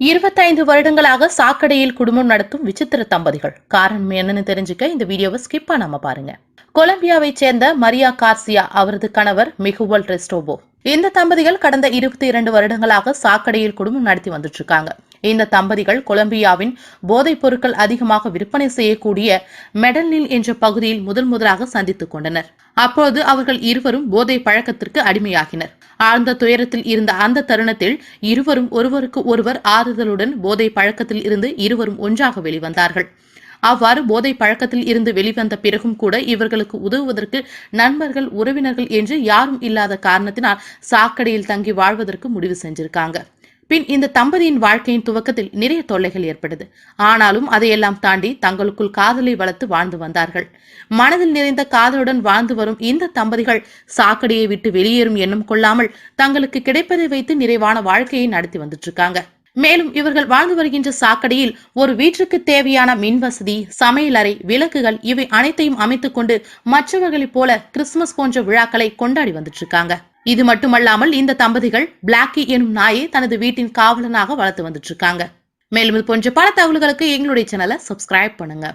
இருபத்தைந்து வருடங்களாக சாக்கடையில் குடும்பம் நடத்தும் விசித்திர தம்பதிகள். காரணம் என்னன்னு தெரிஞ்சுக்க இந்த வீடியோவை ஸ்கிப் பண்ணாம பாருங்க. கொலம்பியாவை சேர்ந்த மரியா கார்சியா அவரது கணவர் மிகுவல் ரெஸ்டோபோ. இந்த தம்பதிகள் கடந்த இருபத்தி இரண்டு வருடங்களாக சாக்கடையில் குடும்பம் நடத்தி வந்துட்டு இருக்காங்க. இந்த தம்பதிகள் கொலம்பியாவின் போதைப் பொருட்கள் அதிகமாக விற்பனை செய்யக்கூடிய மெடல்னில் என்ற பகுதியில் முதல் முதலாக சந்தித்துக் கொண்டனர். அப்போது அவர்கள் இருவரும் போதை பழக்கத்திற்கு அடிமையாகினர். ஆழ்ந்த துயரத்தில் இருந்த அந்த தருணத்தில் இருவரும் ஒருவருக்கு ஒருவர் ஆறுதலுடன் போதை பழக்கத்தில் இருந்து இருவரும் ஒன்றாக வெளிவந்தார்கள். அவ்வாறு போதை பழக்கத்தில் இருந்து வெளிவந்த பிறகும் கூட இவர்களுக்கு உதவுவதற்கு நண்பர்கள் உறவினர்கள் என்று யாரும் இல்லாத காரணத்தினால் சாக்கடையில் தங்கி வாழ்வதற்கு முடிவு செஞ்சிருக்காங்க. பின் இந்த தம்பதியின் வாழ்க்கையின் துவக்கத்தில் நிறைய தொல்லைகள் ஏற்பட்டது ஆனாலும் அதையெல்லாம் தாண்டி தங்களுக்குள் காதலை வளர்த்து வாழ்ந்து வந்தார்கள். மனதில் நிறைந்த காதலுடன் வாழ்ந்து வரும் இந்த தம்பதிகள் சாக்கடையை விட்டு வெளியேறும் எண்ணம் கொள்ளாமல் தங்களுக்கு கிடைப்பதை வைத்து நிறைவான வாழ்க்கையை நடத்தி வந்துட்டு இருக்காங்க மேலும் இவர்கள் வாழ்ந்து வருகின்ற சாக்கடையில் ஒரு வீட்டிற்கு தேவையான மின் வசதி சமையலறை விளக்குகள் இவை அனைத்தையும் அமைத்துக் கொண்டு மற்றவர்களைப் போல கிறிஸ்துமஸ் போன்ற விழாக்களை கொண்டாடி வந்துட்டு இருக்காங்க இது மட்டுமல்லாமல் இந்த தம்பதிகள் பிளாக்கி எனும் நாயை தனது வீட்டின் காவலனாக வளர்த்து வந்துட்டு இருக்காங்க. மேலும் இது போன்ற பல தகவல்களுக்கு எங்களுடைய சேனலை சப்ஸ்கிரைப் பண்ணுங்க.